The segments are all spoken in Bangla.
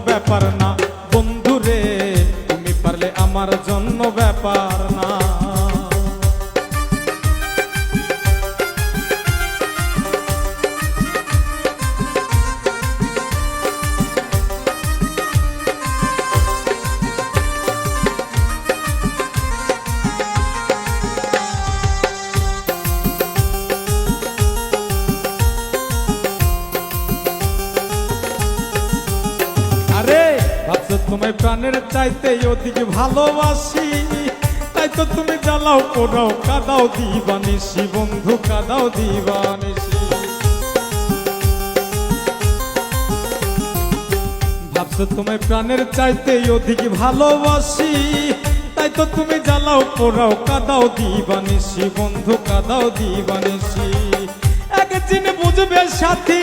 ব্যাপার না। বন্ধুরে তুমি পারলে আমার জন্য ব্যাপার তোমায় প্রাণের চাইতে ওদিকে ভালোবাসি। তাই তো তুমি জ্বালাও, পোড়াও, কাদাও দিবানিসি বন্ধু, কাদাও দিবানিসি তোমায় প্রাণের চাইতে ওদিকে ভালোবাসি। তাই তো তুমি জ্বালাও, পোড়াও, কাদাও দিবানিসি বন্ধু, কাদাও দিবানিসি একদিন বুঝবে সাথী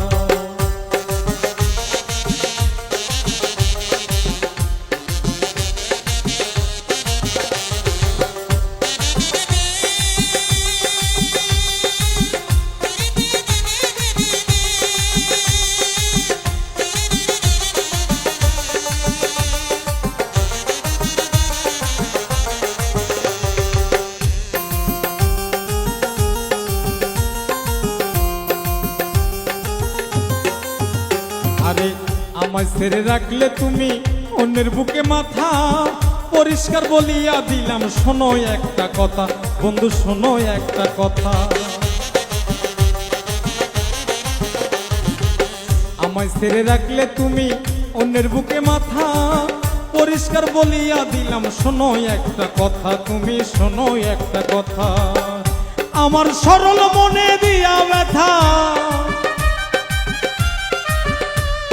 আমায় ছেড়ে রাখলে তুমি অন্যের বুকে মাথা। পরিষ্কার বলিয়া দিলাম, শোনো একটা কথা। বন্ধু, শোনো একটা কথা। আমায় ছেড়ে রাখলে তুমি অন্যের বুকে মাথা। পরিষ্কার বলিয়া দিলাম, শোনো একটা কথা। তুমি শোনো একটা কথা। আমার সরল মনে দিয়া ব্যথা।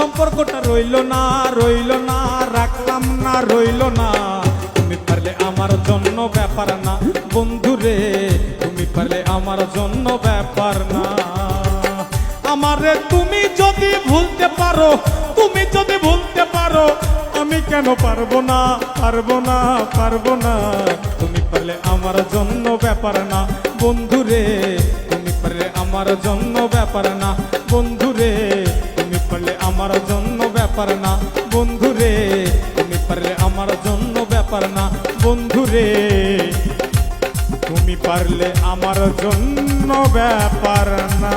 সম্পর্কটা রইল না রইল না, রাখলাম না, রইল না। তুমি পারলে আমার জন্য ব্যাপার না বন্ধুরে তুমি পারলে আমার জন্য ব্যাপার না। আমারে তুমি যদি ভুলতে পারো, তুমি যদি ভুলতে পারো, আমি কেন পারব না পারব না পারব না? তুমি পারলে আমার জন্য ব্যাপার না বন্ধুরে তুমি পারলে আমার জন্য ব্যাপার না বন্ধুরে পারলে আমার জন্য ব্যাপার না। বন্ধুরে তুমি পারলে আমার জন্য ব্যাপার না। বন্ধুরে তুমি পারলে আমার জন্য ব্যাপার না।